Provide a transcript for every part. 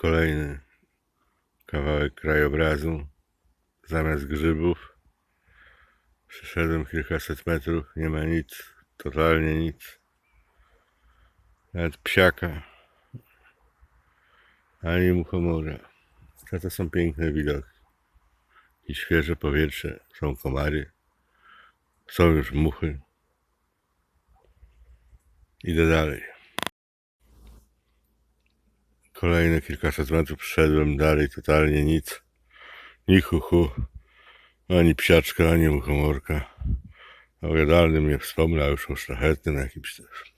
Kolejny kawałek krajobrazu. Zamiast grzybów przeszedłem kilkaset metrów, nie ma nic, totalnie nic. Nawet psiaka, ani muchomora. To, to są piękne widoki. I świeże powietrze, są komary, są już muchy. Idę dalej. Kolejne kilkaset metrów przeszedłem dalej, totalnie nic. Ni chuchu, ani psiaczka, ani muchomorka. O jadalnym nie wspomnę, już o szlachetnym jakimś też.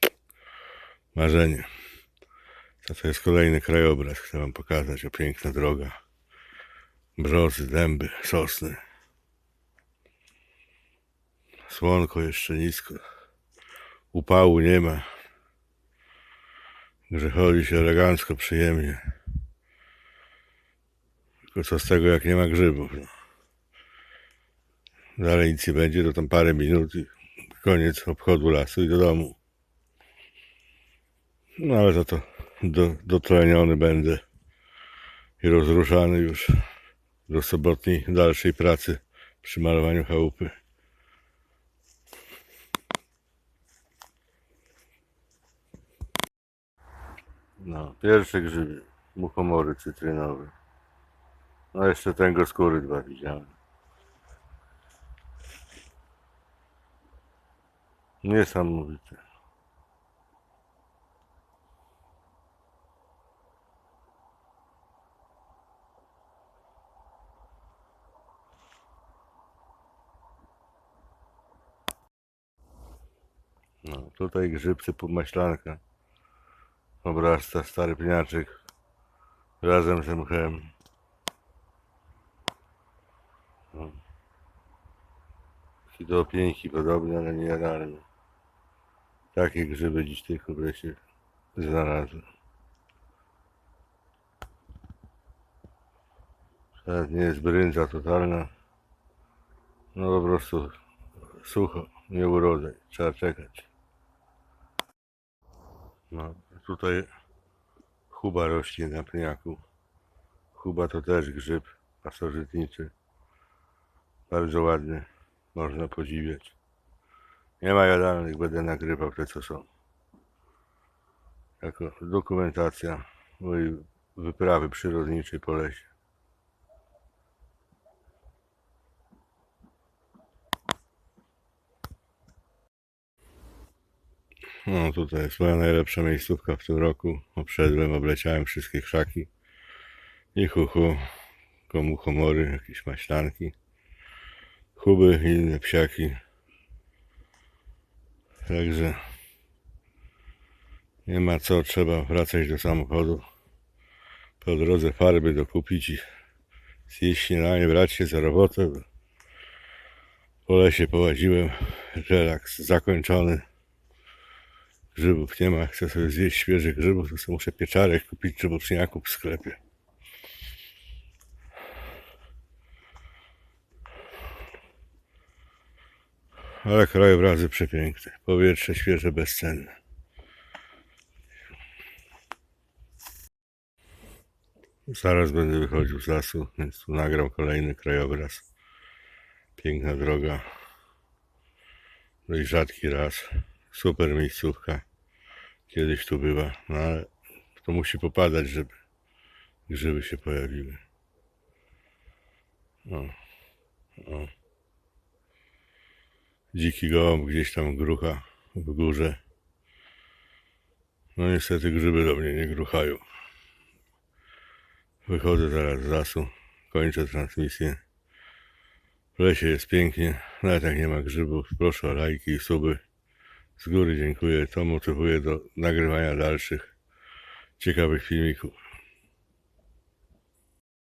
Marzenie. To, to jest kolejny krajobraz, chcę wam pokazać, o piękna droga. Brzozy, dęby, sosny. Słonko jeszcze nisko. Upału nie ma. Że chodzi się elegancko, przyjemnie. Tylko co z tego, jak nie ma grzybów. No. Dalej nic nie będzie, to tam parę minut i koniec obchodu lasu i do domu. No ale za to do, dotleniony będę i rozruszany już do sobotniej dalszej pracy przy malowaniu chałupy. No, pierwsze grzyby, muchomory cytrynowe. No jeszcze tego skóry dwa widziałem. Niesamowite. No, tutaj grzyb typu maślanka. Obrasta stary pniaczek razem z mchem. No. Do opieńki podobny, ale nie jadalny. Takie grzyby dziś tylko w lesie znalazłem. Teraz nie jest brędza totalna. No po prostu sucho, nie urodzaj. Trzeba czekać. No, tutaj chuba rośnie na pniaku. Chuba to też grzyb pasożytniczy. Bardzo ładny. Można podziwiać. Nie ma jadalnych, będę nagrywał te co są. Jako dokumentacja mojej wyprawy przyrodniczej po lesie. No tutaj jest moja najlepsza miejscówka w tym roku. Obszedłem, obleciałem wszystkie krzaki. I chuchu, komu jakieś maślanki, chuby i inne psiaki. Także nie ma co, trzeba wracać do samochodu. Po drodze farby dokupić i zjeść śniadanie, brać się za robotę. bo Po lesie połaziłem, relaks zakończony. Grzybów nie ma, chcę sobie zjeść świeżych grzybów, to sobie muszę pieczarek kupić czy boczniaków w sklepie. Ale krajobrazy przepiękne, powietrze świeże, bezcenne. Zaraz będę wychodził z lasu, więc tu nagram kolejny krajobraz. Piękna droga. Dość rzadki raz. Super miejscówka. Kiedyś tu bywa, no ale to musi popadać, żeby grzyby się pojawiły. O. O. Dziki gołąb gdzieś tam grucha w górze. No niestety grzyby do mnie nie gruchają. Wychodzę zaraz z lasu, kończę transmisję. W lesie jest pięknie, nawet jak nie ma grzybów, proszę o lajki i suby. Z góry dziękuję, to motywuje do nagrywania dalszych ciekawych filmików.